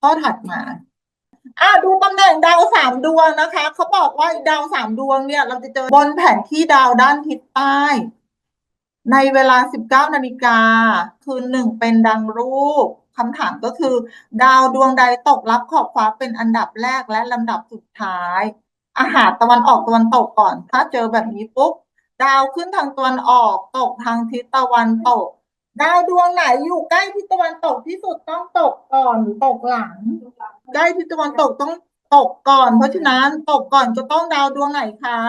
ข้อถัดมาอะดูตำแหน่งดาวสามดวงนะคะเขาบอกว่าดาวสามดวงเนี่ย เราจะเจอบนแผนที่ดาวด้านทิศใต้ ในเวลา 19นาฬิกาคือหนึ่งเป็นดังรูปคำถามก็คือ ดาวดวงใดตกรับขอบฟ้าเป็นอันดับแรกและลำดับสุดท้าย อาหารตะวันออกตะวันตกก่อน ถ้าเจอแบบนี้ปุ๊บดาวขึ้นทางตะวันออกตกทางทิศตะวันตก ดาวดวงไหนอยู่ใกล้ทิศตะวันตกที่สุดต้องตกก่อนหรือตกหลัง ใกล้ทิศตะวันตกต้องตกก่อน เพราะฉะนั้นตกก่อนก็ต้องดาวดวงไหนคะ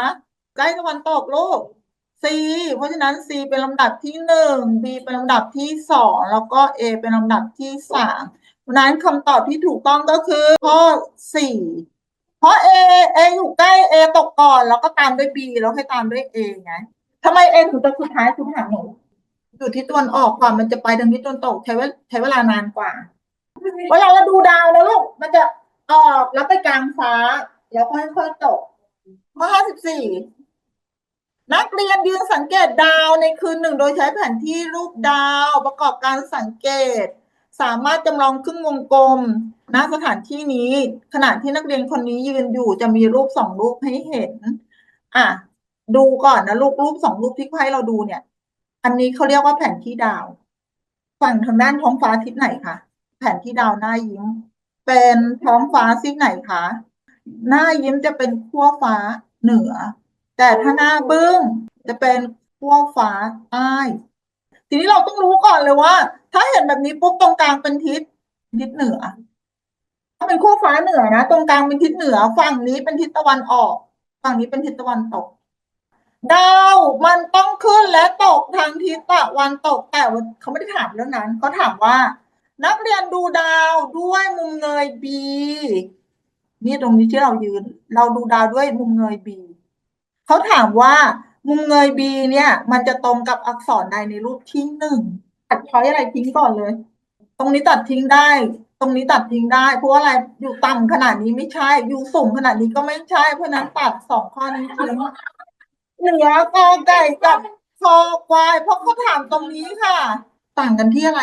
ใกล้ตะวันตกลูก C เพราะฉะนั้น C เป็นลำดับที่หนึ่ง B เป็นลำดับที่สองแล้วก็ A เป็นลำดับที่สามเพราะฉะนั้นคำตอบที่ถูกต้องก็คือข้อสี่เพราะ A A อยู่ใกล้ A ตกก่อน แล้วก็ตามด้วย B แล้วให้ตามด้วย A ไงทำไม A ถึงจะสุดท้ายคุณถามหนู อยู่ที่ตะวันออกก่อนมันจะไปทางทิศตะวันตกใช้เวลาใช้เวลานานกว่าเวลาเราดูดาวนะลูกมันจะออกแล้วไปกลางฟ้า แล้วก็ค่อยๆตกข้อห้าสิบสี่นักเรียนยืนสังเกตดาวในคืนหนึ่งโดยใช้แผนที่รูปดาวประกอบการสังเกต สามารถจำลองครึ่งวงกลมณสถานที่นี้ ขณะที่นักเรียนคนนี้ยืนอยู่จะมีรูปสองรูปให้เห็น อะ ดูก่อนนะลูกรูปสองรูปที่เขาให้เราดูเนี่ย อันนี้เขาเรียกว่าแผนที่ดาว ฝั่งทางด้านท้องฟ้าทิศไหนคะแผนที่ดาวหน้ายิ้ม เป็นท้องฟ้าซีกไหนคะหน้ายิ้มจะเป็นขั้วฟ้าเหนือ แต่ถ้าหน้าบึ้งจะเป็นขั้วฟ้าใต้ทีนี้เราต้องรู้ก่อนเลยว่า ถ้าเห็นแบบนี้ปุ๊บตรงกลางเป็นทิศทิศเหนือ ถ้าเป็นขั้วฟ้าเหนือนะ ตรงกลางเป็นทิศเหนือ ฝั่งนี้เป็นทิศตะวันออก ฝั่งนี้เป็นทิศตะวันตก ดาวมันต้องขึ้นและตกทางทิศตะวันตกแต่ว่าเขาไม่ได้ถามเรื่องนั้นเขาถามว่า นักเรียนดูดาวด้วยมุมเงย B นี่ตรงนี้ที่เรายืน เราดูดาวด้วยมุมเงย B เขาถามว่า มุมเงย B เนี่ย มันจะตรงกับอักษรใดในรูปที่หนึ่งตัดช้อยอะไรทิ้งก่อนเลย ตรงนี้ตัดทิ้งได้ ตรงนี้ตัดทิ้งได้ เพราะว่าอะไรอยู่ต่ำขนาดนี้ไม่ใช่ อยู่สูงขนาดนี้ก็ไม่ใช่ เพราะนั้นตัดสองข้อนี้ทิ้ง เหลือกอไก่กับคอควาย เพราะเขาถามตรงนี้ค่ะ ต่างกันที่อะไร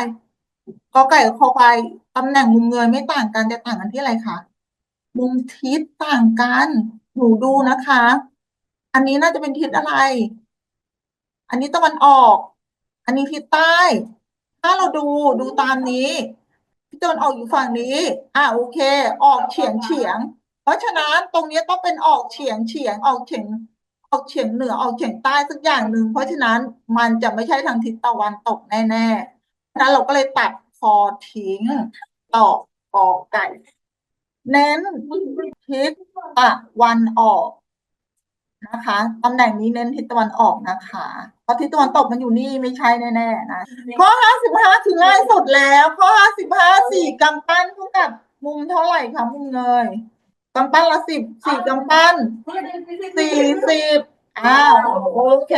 กอไก่กับคอควายตำแหน่งมุมเงยไม่ต่างกันจะต่างกันที่อะไรคะมุมทิศต่างกันหนูดูนะคะ อันนี้น่าจะเป็นทิศอะไร อันนี้ตะวันออก อันนี้ทิศใต้ ถ้าเราดูดูตามนี้ทิศตะวันออกอยู่ฝั่งนี้ อะโอเค ออกเฉียงเฉียง เพราะฉะนั้นตรงนี้ต้องเป็นออกเฉียงเฉียงออกเฉียง ออกเฉียงเหนือออกเฉียงใต้สักอย่างหนึ่งเพราะฉะนั้นมันจะไม่ใช่ทางทิศตะวันตกแน่ๆเพราะฉะนั้นเราก็เลยตัดคอทิ้งตอกอไก่ เน้นทิศตะวันออกนะคะตำแหน่งนี้เน้นทิศตะวันออกนะคะเพราะทิศตะวันตกมันอยู่นี่ไม่ใช่แน่ๆนะข้อห้าสิบห้าคือง่ายสุดแล้ว ข้อห้าสิบห้าสี่กำปั้นเท่ากับมุมเท่าไหร่คะมุมเงย กำปั้นละสิบสี่กำปั้นสี่สิบอ้าวโอเค